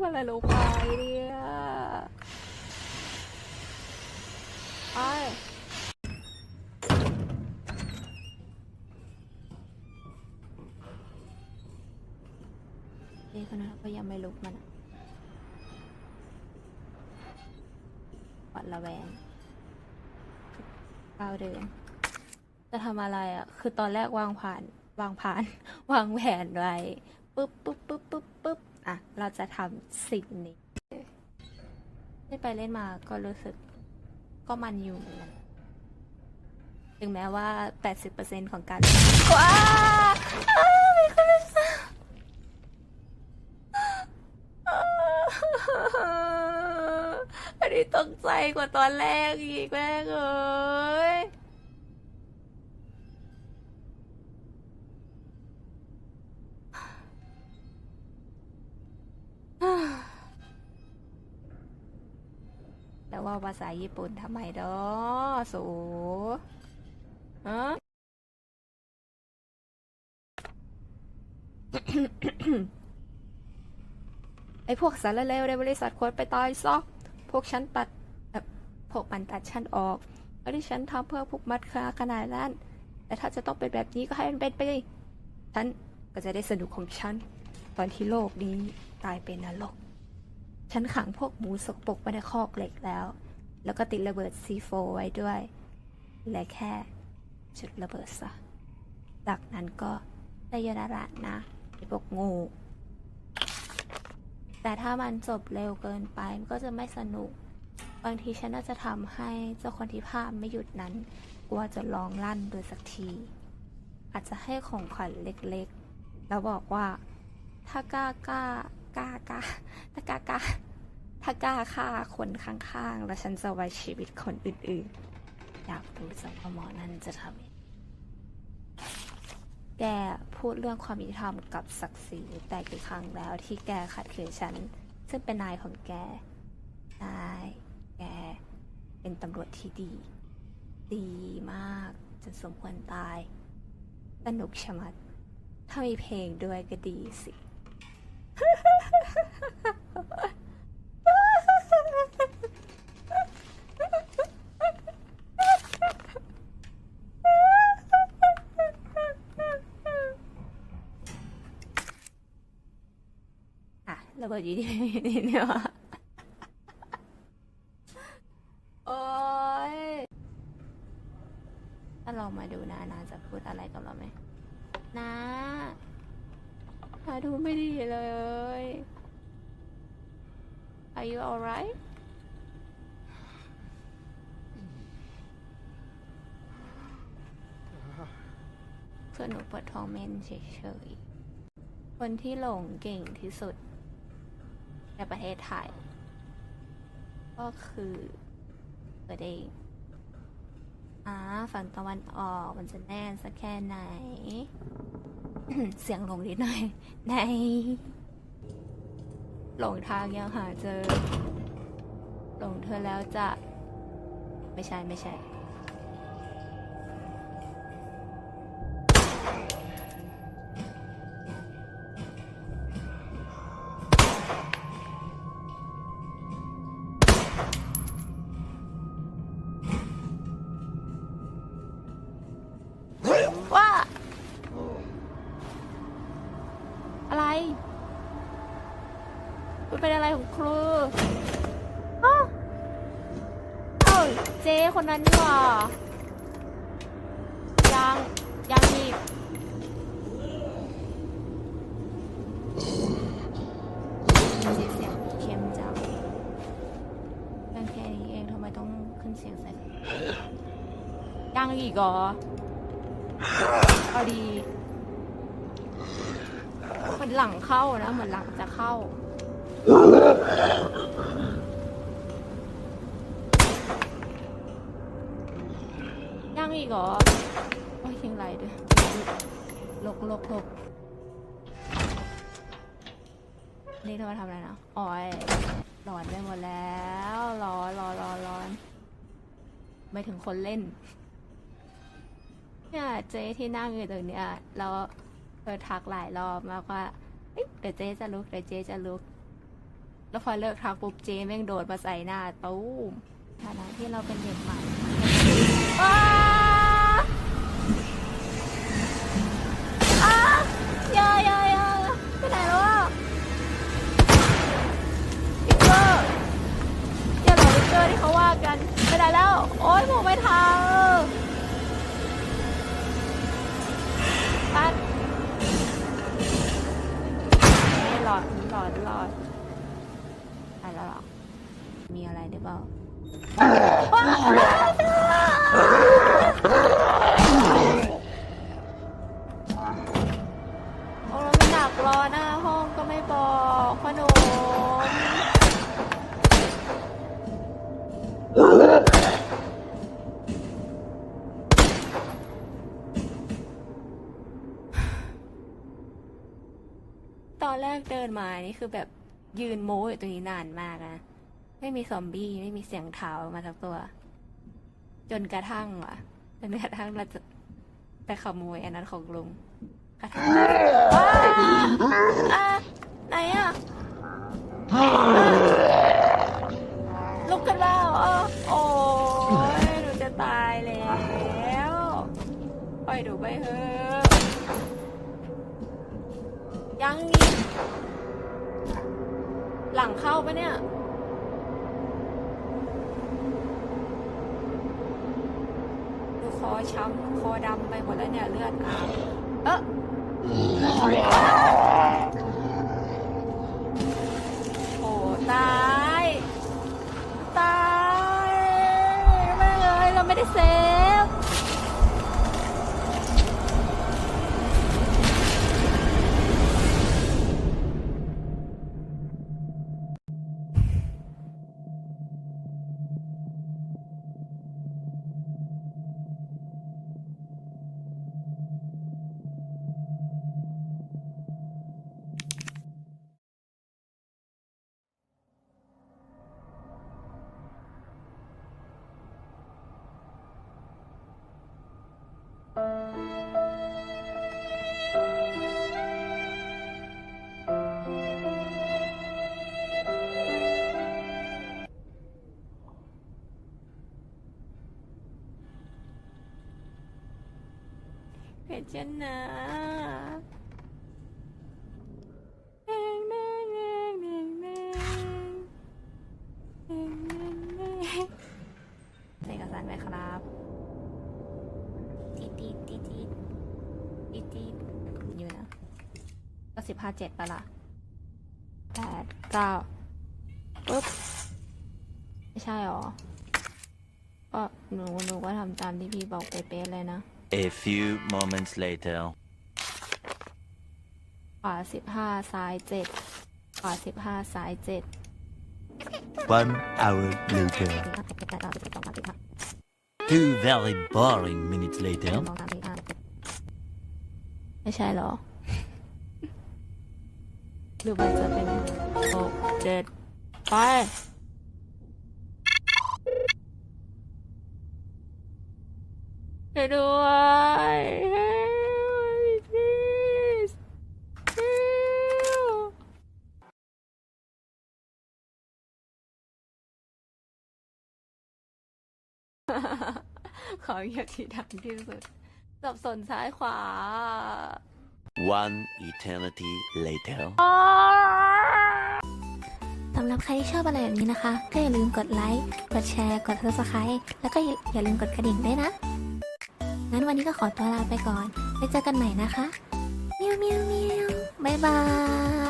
ำอะไรลงไปเนี่ยไปเด็กคนนั้นก็ยังไม่ลุกมันหวัดระแวงก้าวเดิน จะทำอะไรอะ คือตอนแรกวางผ่าน วางผ่าน วางแผนไว้ปุ๊บปุ๊บ เราจะทำสิ่งนี้เล่นไปเล่นมาก็รู้สึกก็มันอยู่เหมือนกันถึงแม้ว่า 80%ของการว้าอ้าวมีคนเล่นซ่าอันนี้ตกใจกว่าตอนแรกอีกแม่เอ้ย แล้วว่าภาษาญี่ปุ่นทำไมดอสูฮะไอพวกสารเลวในบริษัทควรไปตายซะพวกฉันตัดพวกมันตัดฉันออกแล้วที่ฉันทำเพื่อพวกมัดคาขนาดนั้น แต่ถ้าจะต้องเป็นแบบนี้ก็ให้มันเป็นไปเลยฉันก็จะได้สนุกของฉัน ตอนที่โลกนี้กลายเป็นนรก ฉันขังพวกหมูสกปรกไว้ในคอกเหล็กแล้ว แล้วก็ติดระเบิด C4 ไว้ด้วยและแค่จุดระเบิดซะ จากนั้นก็ได้ยนระนะไอพวกงู แต่ถ้ามันจบเร็วเกินไปมันก็จะไม่สนุก บางทีฉันน่าจะทำให้เจ้าคนที่ภาพไม่หยุดนั้นกลัวจะลองลั่นโดยสักที อาจจะให้ของขวัญเล็กๆ แล้วบอกว่าถ้ากล้ากล้า กากาถ้ากล้ากล้าถ้ากล้าฆ่าคนข้างๆ แล้วฉันจะไว้ชีวิตคนอื่นๆ อยากรู้จังว่าหมอนั่นจะทำยังไงแกพูดเรื่องความยุติธรรมกับศักดิ์ศรีแต่กี่ครั้งแล้วที่แกขัดขืนฉัน ซึ่งเป็นนายของแก นายแกเป็นตำรวจที่ดี ดีมากจนสมควรตาย สนุกชะมัด ถ้ามีเพลงด้วยก็ดีสิ อะระเบิดอยู่ที่นี่เนี่ยวะโอ้ยถ้าลองมาดูนะนาจะพูดอะไรกับเราไหมนะ นาดูไม่ดีเลย Are you alright เพื่อนหนูปวดท้องเมนเฉยๆ คนที่หลงเก่งที่สุด ในประเทศไทย ก็คือตัวเองอ่าฝั่งตะวันออกมันจะแน่นสักแค่ไหน เสียงหลงนิดหน่อยในหลงทางยังหาเจอ หลงเธอแล้วจะ ไม่ใช่ไม่ใช่ จ๊คนนั้นนี่หว่ายังยังอีกเจ๊เสียงเข้มจังเรื่องแค่นี้เองทำไมต้องขึ้นเสียงใส่ยังอีกเหรอเอาดีเหมือนหลังเข้านะเหมือนหลังจะเข้า งอีกเหรอ โอ้ยยิงไรด้วยลกลกลกนี่เธอมาทำอะไรนะอ๋อยหลอนไปหมดแล้วร้อนร้อนร้อนร้อนไม่ถึงคนเล่น เนี่ยเจ๊ที่นั่งอยู่ตรงเนี้ยแล้วเธอทักหลายรอบมากว่าเอ้ยเดี๋ยวเจ๊จะลุกเดี๋ยวเจ๊จะลุก แล้วพอเลิกทักปุ๊บเจ๊แม่งโดดมาใส่หน้าตู้ฐานะที่เราเป็นเด็กใหม่ ย่าย่าย่าไปไหนแล้วอะพิกเกอร์อย่าหลอกพิกเกอร์ที่เขาว่ากันไปไหนแล้ว โอ๊ยมไม่ทันปัดไม่หลอดหลอดหลอดอะไรแล้วหรอมีอะไรหรือเปล่า แรกเดินมานี่คือแบบยืนโม้อยู่ตรงนี้นานมากนะไม่มีซอมบี้ไม่มีเสียงเท้ามาสักตัว จนกระทั่งว่ะจนกระทั่งเราจะไปขโมยอันนั้นของลุงกระทั่งอ้าอะไหนอะลุกขึ้นแล้วอะโอ้ยหนูจะตายแล้วปล่อยหนูไปเถอะ ยังอีกหลังเข้าปะเนี่ย ดูคอช้ำคอดำไปหมดแล้วเนี่ยเลือดอาบเออ งแดงเอกสารไหมครับตีตีตีตีตีตีอยู่นะก็สิบห้าเจ็ดปะล่ะแปดเก้าปุ๊บ ไม่ใช่หรอ ก็หนูหนูก็ทำตามที่พี่บอกเป๊ะๆเลยนะ A few moments later. ขวาสิบห้าซ้ายเจ็ดขวาสิบห้าซ้ายเจ็ด One hour later. สี่ห้าเจ็ดแปดเก้าสิบเอ็ดสองสามสี่ห้า Two very boring minutes หนึ่ later. งสองสามสี่ห้าเจ็ดไม่ใช่หรอ หรือมันจะเป็นหกเจ็ดไป ช่วยด้วย Help, please. Help. ขอเหยียบที่ดังที่สุดสับสนซ้ายขวา One eternity later. สำหรับใครที่ชอบอะไรแบบนี้นะคะ ก็อย่าลืมกดไลค์ กดแชร์ กด subscribe แล้วก็อย่าอย่าลืมกดกระดิ่งด้วยนะ งั้นวันนี้ก็ขอตัวลาไปก่อนไว้เจอกันใหม่นะคะเมียวเมียวเมียวบายบาย